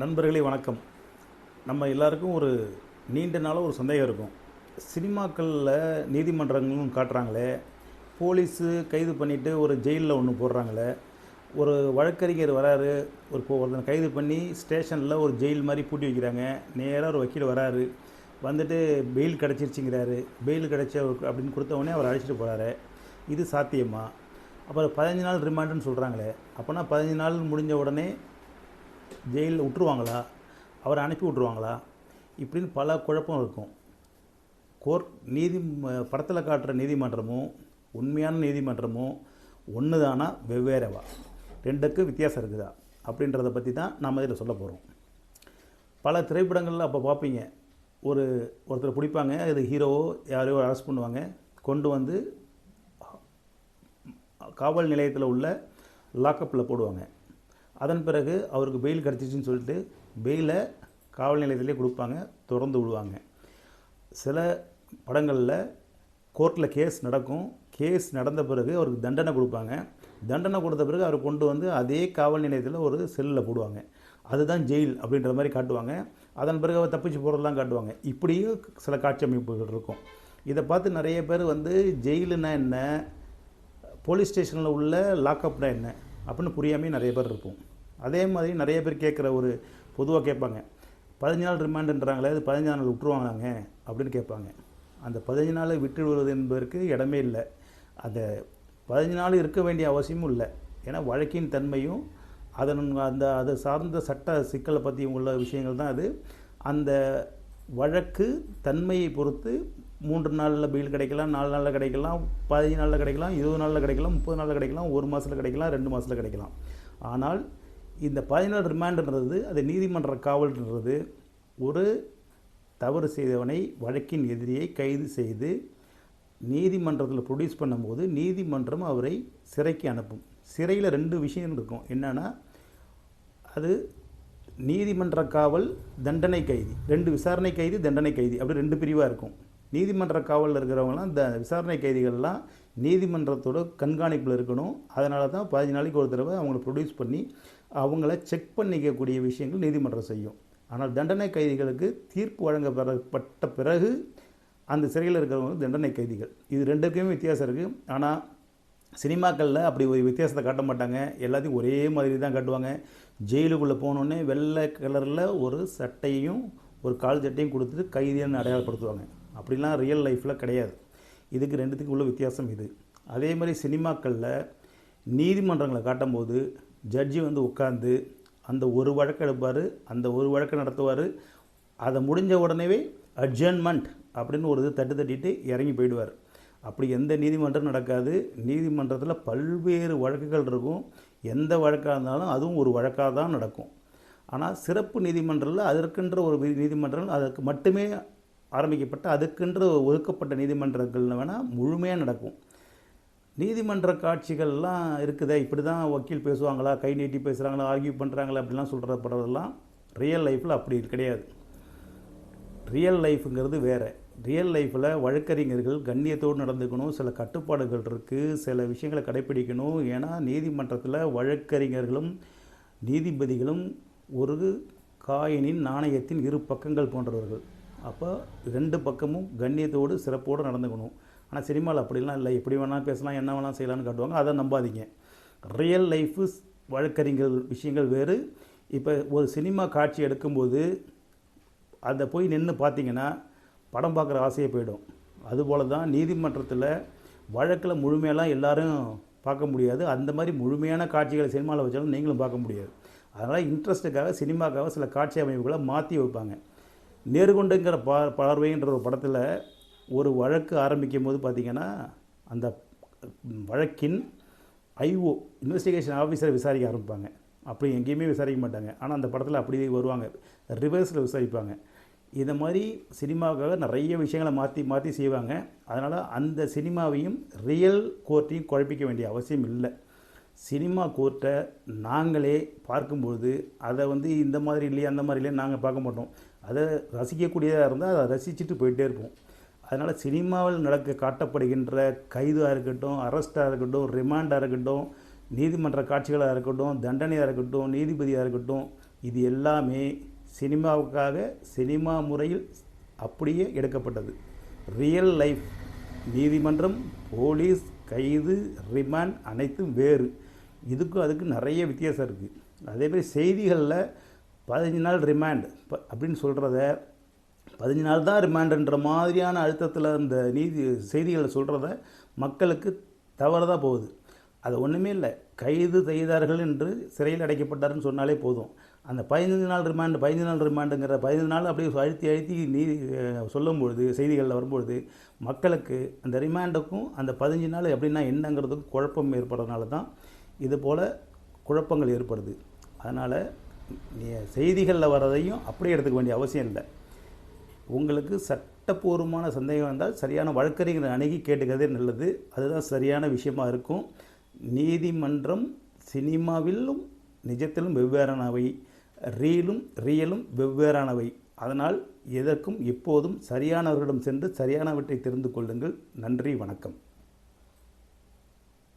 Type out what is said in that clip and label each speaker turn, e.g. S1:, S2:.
S1: நண்பர்களே வணக்கம். நம்ம எல்லாருக்கும் ஒரு நீண்ட நாளாக ஒரு சந்தேகம் இருக்கும். சினிமாக்களில் நீதிமன்றங்களும் காட்டுறாங்களே போலீஸு கைது பண்ணிவிட்டு ஒரு ஜெயிலில் ஒன்று போடுறாங்களே ஒரு வழக்கறிஞர் வராரு ஒரு ஒருத்தனை கைது பண்ணி ஸ்டேஷனில் ஒரு ஜெயில் மாதிரி பூட்டி வைக்கிறாங்க நேராக ஒரு வக்கீல் வராரு வந்துட்டு பெயில் கிடச்சிருச்சுங்கிறாரு பெயில் கிடச்ச அப்படின்னு கொடுத்தவொடனே அவர் அழைச்சிட்டு போகிறாரு இது சாத்தியமா? அப்புறம் பதினஞ்சு நாள் ரிமாண்டுன்னு சொல்கிறாங்களே அப்போனா பதினஞ்சு நாள் முடிஞ்ச உடனே ஜெயிலில் விட்டுருவாங்களா? அவரை அனுப்பி விட்ருவாங்களா இப்படின்னு பல குழப்பம் இருக்கும். கோர்ட் நீதி படத்தில் காட்டுற நீதிமன்றமும் உண்மையான நீதிமன்றமும் ஒன்று தானா வெவ்வேறவா? ரெண்டுக்கு வித்தியாசம் இருக்குதா? அப்படின்றத பற்றி தான் நாம் இதில் சொல்ல போகிறோம் பல திரைப்படங்களில் அப்போ பார்ப்பீங்க ஒரு ஒருத்தர் பிடிப்பாங்க அது ஹீரோவோ யாரையோ அரெஸ்ட் பண்ணுவாங்க. கொண்டு வந்து காவல் நிலையத்தில் உள்ள லாக்கப்பில் போடுவாங்க. அதன் பிறகு அவருக்கு பெயில் கிடச்சிச்சின்னு சொல்லிட்டு பெயிலை காவல் நிலையத்திலே கொடுப்பாங்க திறந்து விடுவாங்க. சில படங்களில் கோர்ட்டில் கேஸ் நடக்கும். கேஸ் நடந்த பிறகு அவருக்கு தண்டனை கொடுப்பாங்க. தண்டனை கொடுத்த பிறகு அவர் கொண்டு வந்து அதே காவல் நிலையத்தில் ஒரு செல்லில் போடுவாங்க. அதுதான் ஜெயில் அப்படின்ற மாதிரி காட்டுவாங்க. அதன் பிறகு அவர் தப்பிச்சு போகிறதெல்லாம் காட்டுவாங்க. இப்படியும் சில காட்சி அமைப்புகள் இருக்கும். இதை பார்த்து நிறைய பேர் வந்து ஜெயிலுனா என்ன? போலீஸ் ஸ்டேஷனில் உள்ள லாக்அப்னா என்ன? அப்படின்னு புரியாமே நிறைய பேர் இருப்போம். அதே மாதிரி நிறைய பேர் கேட்குற ஒரு பொதுவாக கேட்பாங்க. பதினஞ்சு நாள் ரிமாண்டுன்றாங்களே அது பதினஞ்சு நாள் விட்டுருவாங்களாங்க? அப்படின்னு கேட்பாங்க. அந்த பதினஞ்சு நாள் விட்டு விடுவது என்பதற்கு இடமே இல்லை. அந்த பதினஞ்சு நாள் இருக்க வேண்டிய அவசியமும் இல்லை. ஏன்னா வழக்கின் தன்மையும் அதன் அந்த அதை சார்ந்த சட்ட சிக்கலை பற்றி உள்ள விஷயங்கள் தான் அது. அந்த வழக்கு தன்மையை பொறுத்து மூன்று நாளில் பெயில் கிடைக்கலாம் நாலு நாளில் கிடைக்கலாம் பதினஞ்சு நாளில் கிடைக்கலாம் இருபது நாளில் கிடைக்கலாம் முப்பது நாளில் கிடைக்கலாம் ஒரு மாதத்தில் கிடைக்கலாம் ரெண்டு மாதத்தில் கிடைக்கலாம். ஆனால் இந்த பதினாலு ரிமாண்டுன்றது அது நீதிமன்ற காவல்ன்றது ஒரு தவறு செய்தவனை வழக்கின் எதிரியை கைது செய்து நீதிமன்றத்தில் ப்ரொடியூஸ் பண்ணும்போது நீதிமன்றம் அவரை சிறைக்கு அனுப்பும். சிறையில் ரெண்டு விஷயம் இருக்கும். என்னென்னா அது நீதிமன்ற காவல் தண்டனை கைதி. ரெண்டு விசாரணை கைதி தண்டனை கைதி. அப்படி ரெண்டு பிரிவாக இருக்கும். நீதிமன்ற காவலில் இருக்கிறவங்களாம் இந்த விசாரணை கைதிகள்லாம் நீதிமன்றத்தோட கண்காணிப்பில் இருக்கணும். அதனால தான் பதினஞ்சு நாளைக்கு ஒரு தடவை அவங்கள ப்ரொடியூஸ் பண்ணி அவங்கள செக் பண்ணிக்கக்கூடிய விஷயங்கள் நீதிமன்றம் செய்யும். ஆனால் தண்டனை கைதிகளுக்கு தீர்ப்பு வழங்கப்பட்ட பிறகு அந்த சிறையில் இருக்கிறவங்க தண்டனை கைதிகள். இது ரெண்டுக்குமே வித்தியாசம் இருக்குது ஆனால் சினிமாக்களில் அப்படி ஒரு வித்தியாசத்தை காட்ட மாட்டாங்க. எல்லாத்தையும் ஒரே மாதிரி தான் காட்டுவாங்க. ஜெயிலுக்குள்ளே போனோடனே வெள்ளை கலரில் ஒரு சட்டையும் ஒரு கால் சட்டையும் கொடுத்துட்டு கைதின்னு அடையாளப்படுத்துவாங்க. அப்படிலாம் ரியல் லைஃப்பில் கிடையாது. இதுக்கு ரெண்டுத்துக்கும் உள்ள வித்தியாசம் இது. அதே மாதிரி சினிமாக்களில் நீதிமன்றங்களை காட்டும்போது ஜட்ஜி வந்து உட்காந்து அந்த ஒரு வழக்கு எடுப்பார் அந்த ஒரு வழக்கை நடத்துவார். அதை முடிஞ்ச உடனேவே அட்ஜர்ன்மெண்ட் அப்படின்னு ஒரு இது தட்டு தட்டிட்டு இறங்கி போயிடுவார். அப்படி எந்த நீதிமன்றம் நடக்காது. நீதிமன்றத்தில் பல்வேறு வழக்குகள் இருக்கும். எந்த வழக்காக இருந்தாலும் அதுவும் ஒரு வழக்காக தான் நடக்கும். ஆனால் சிறப்பு நீதிமன்றத்தில் அதற்கென்ற ஒரு நீதிமன்றம் அதற்கு மட்டுமே ஆரம்பிக்கப்பட்ட அதுக்கென்று ஒதுக்கப்பட்ட நீதிமன்றங்கள் வேணால் முழுமையாக நடக்கும். நீதிமன்ற காட்சிகள்லாம் இருக்குதே. இப்படி தான் வக்கீல் பேசுவாங்களா? கை நீட்டி பேசுகிறாங்களா ஆர்கியூ பண்ணுறாங்களா அப்படிலாம் சொல்கிற படம்லாம் ரியல் லைஃப்பில் அப்படி கிடையாது. ரியல் லைஃப்புங்கிறது வேறு. ரியல் லைஃப்பில் வழக்கறிஞர்கள் கண்ணியத்தோடு நடந்துக்கணும் சில கட்டுப்பாடுகள் இருக்குது சில விஷயங்களை கடைப்பிடிக்கணும். ஏன்னா நீதிமன்றத்தில் வழக்கறிஞர்களும் நீதிபதிகளும் ஒரு காயினின் நாணயத்தின் இரு பக்கங்கள் போன்றவர்கள். அப்போ ரெண்டு பக்கமும் கண்ணியத்தோடு சிறப்போடு நடந்துக்கணும். ஆனால் சினிமாவில் அப்படிலாம் இல்லை. எப்படி வேணால் பேசலாம் என்ன வேணால் செய்யலாம்னு காட்டுவாங்க. அதை நம்பாதீங்க. ரியல் லைஃபு வழக்கறிஞர் விஷயங்கள் வேறு. இப்போ ஒரு சினிமா காட்சி எடுக்கும்போது அதை போய் நின்று பார்த்தீங்கன்னா படம் பார்க்குற ஆசையே போயிடும். அதுபோல் தான் நீதிமன்றத்தில் வழக்கில் முழுமையெல்லாம் எல்லாரும் பார்க்க முடியாது. அந்த மாதிரி முழுமையான காட்சிகளை சினிமாவில் வச்சாலும் நீங்களும் பார்க்க முடியாது. அதனால் இன்ட்ரெஸ்ட்டுக்காக சினிமாக்காக சில காட்சி அமைப்புகளை மாற்றி வைப்பாங்க. நேர்கொண்டுங்கிற பா பார்வைன்ற ஒரு படத்தில் ஒரு வழக்கு ஆரம்பிக்கும் போது பார்த்திங்கன்னா அந்த வழக்கின் ஐஓ இன்வெஸ்டிகேஷன் ஆஃபீஸரை விசாரிக்க ஆரம்பிப்பாங்க. அப்படி எங்கேயுமே விசாரிக்க மாட்டாங்க. ஆனால் அந்த படத்தில் அப்படி வருவாங்க. ரிவர்ஸில் விசாரிப்பாங்க. இந்த மாதிரி சினிமாவுக்காக நிறைய விஷயங்களை மாற்றி மாற்றி செய்வாங்க. அதனால் அந்த சினிமாவையும் ரியல் கோர்ட்டையும் குழப்பிக்க வேண்டிய அவசியம் இல்லை. சினிமா கோர்ட்டை நாங்களே பார்க்கும்பொழுது அதை வந்து இந்த மாதிரி இல்லையா அந்த மாதிரி இல்லையா நாங்கள் பார்க்க மாட்டோம். அதை ரசிக்கக்கூடியதாக இருந்தால் அதை ரசிச்சுட்டு போயிட்டே இருப்போம். அதனால் சினிமாவில் நடக்க காட்டப்படுகின்ற கைதாக இருக்கட்டும் அரெஸ்ட்டாக இருக்கட்டும் ரிமாண்டாக இருக்கட்டும் நீதிமன்ற காட்சிகளாக இருக்கட்டும் தண்டனையாக இருக்கட்டும் நீதிபதியாக இருக்கட்டும் இது எல்லாமே சினிமாவுக்காக சினிமா முறையில் அப்படியே எடுக்கப்பட்டது. ரியல் லைஃப் நீதிமன்றம் போலீஸ் கைது ரிமாண்ட் அனைத்தும் வேறு. இதுக்கும் அதுக்கு நிறைய வித்தியாசம் இருக்குது அதேமாதிரி செய்திகளில் பதினஞ்சு நாள் ரிமாண்ட் அப்படின்னு சொல்கிறத பதினஞ்சு நாள் தான் ரிமாண்டுன்ற மாதிரியான அழுத்தத்தில் அந்த நீதி செய்திகளை சொல்கிறத மக்களுக்கு தவறுதான் போகுது. அது ஒன்றுமே இல்லை. கைது செய்தார்கள் என்று சிறையில் அடைக்கப்பட்டார்னு சொன்னாலே போதும். அந்த பதினஞ்சு நாள் ரிமாண்டு பதினஞ்சு நாள் ரிமாண்டுங்கிற பதினஞ்சு நாள் அப்படியே அழுத்தி அழுத்தி நீ சொல்லும்பொழுது செய்திகளில் வரும்பொழுது மக்களுக்கு அந்த ரிமாண்டுக்கும் அந்த பதினஞ்சு நாள் எப்படின்னா என்னங்கிறதுக்கும் குழப்பம் ஏற்படுறதுனால தான் இது போல் குழப்பங்கள் ஏற்படுது. அதனால் நீ செய்திகளில் வர்றதையும் அப்படியே எடுத்துக்க வேண்டிய அவசியம் இல்லை. உங்களுக்கு சட்டப்பூர்வமான சந்தேகம் வந்தால் சரியான வழக்கறிஞர் அணுகி கேட்டுக்கிறதே நல்லது. அதுதான் சரியான விஷயமா இருக்கும். நீதிமன்றம் சினிமாவிலும் நிஜத்திலும் வெவ்வேறானவை. ரீலும் ரியலும் வெவ்வேறானவை. அதனால் எதற்கும் எப்போதும் சரியானவர்களிடம் சென்று சரியானவற்றை தெரிந்து கொள்ளுங்கள். நன்றி வணக்கம்.